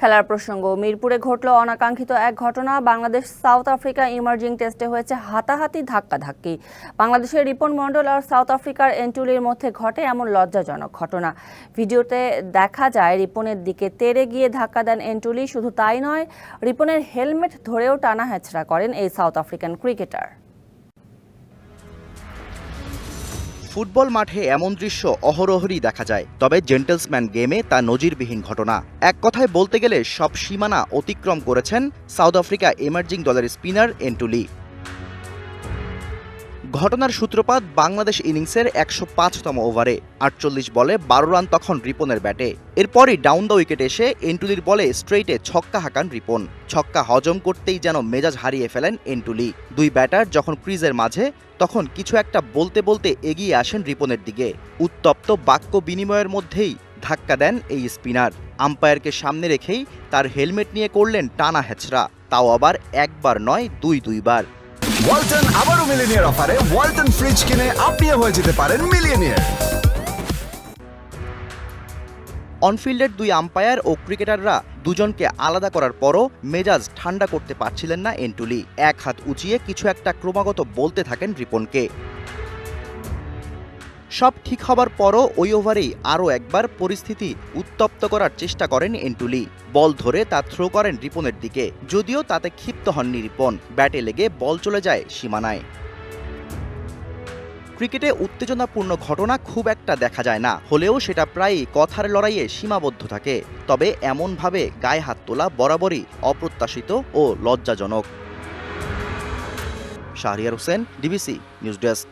খেলার প্রসঙ্গ। মিরপুরে ঘটল অনাকাঙ্ক্ষিত এক ঘটনা। বাংলাদেশ সাউথ আফ্রিকা ইমার্জিং টেস্টে হয়েছে হাতাহাতি ধাক্কাধাক্কি। বাংলাদেশের রিপন মণ্ডল আর সাউথ আফ্রিকার এন্টুলির মধ্যে ঘটে এমন লজ্জাজনক ঘটনা। ভিডিওতে দেখা যায়, রিপনের দিকে তেড়ে গিয়ে ধাক্কা দেন এন্টুলি। শুধু তাই নয়, রিপনের হেলমেট ধরেও টানা হেঁচড়া করেন এই সাউথ আফ্রিকান ক্রিকেটার। ফুটবল মাঠে এমন দৃশ্য অহরহরই দেখা যায়। তবে জেন্টেলসম্যান গেমে তা নজিরবিহীন ঘটনা। এক কথায় বলতে গেলে সব সীমানা অতিক্রম করেছেন সাউথ আফ্রিকা এমার্জিং দলের স্পিনার এন্টুলি ঘটনার সূত্রপাত বাংলাদেশ ইনিংসের একশো পাঁচতম ওভারে। আটচল্লিশ বলে বারো রান তখন রিপনের ব্যাটে। এরপরই ডাউন দ্য উইকেট এসে এন্টুলির বলে স্ট্রেইটে ছক্কা হাঁকান রিপন। ছক্কা হজম করতেই যেন মেজাজ হারিয়ে ফেলেন এন্টুলি। দুই ব্যাটার যখন ক্রিজের মাঝে, তখন কিছু একটা বলতে বলতে এগিয়ে আসেন রিপনের দিকে। উত্তপ্ত বাক্য বিনিময়ের মধ্যেই ধাক্কা দেন এই স্পিনার। আম্পায়ারকে সামনে রেখেই তার হেলমেট নিয়ে করলেন টানা হেঁচড়া। তাও আবার একবার নয়, দুই দুইবার। ওয়ালটন আবারও মিলিনিয়ার অফারে ওয়ালটন ফ্রিজ কিনে আপনিও হয়ে যেতে পারেন মিলিয়নিয়ার। অনফিল্ডের দুই আম্পায়ার ও ক্রিকেটাররা দুজনকে আলাদা করার পরও মেজাজ ঠান্ডা করতে পারছিলেন না এন্টুলি। এক হাত উঁচিয়ে কিছু একটা ক্রমাগত বলতে থাকেন রিপনকে। সব ঠিক হবার পরও ওই ওভারেই আরও একবার পরিস্থিতি উত্তপ্ত করার চেষ্টা করেন এন্টুলি। বল ধরে তা থ্রো করেন রিপনের দিকে, যদিও তাতে ক্ষিপ্ত হননি রিপন। ব্যাটে লেগে বল চলে যায় সীমানায়। ক্রিকেটে উত্তেজনাপূর্ণ ঘটনা খুব একটা দেখা যায় না, হলেও সেটা প্রায়ই কথার লড়াইয়ে সীমাবদ্ধ থাকে। তবে এমনভাবে গায়ে হাত তোলা বরাবরই অপ্রত্যাশিত ও লজ্জাজনক। Shahriar Hossain, DBC news desk.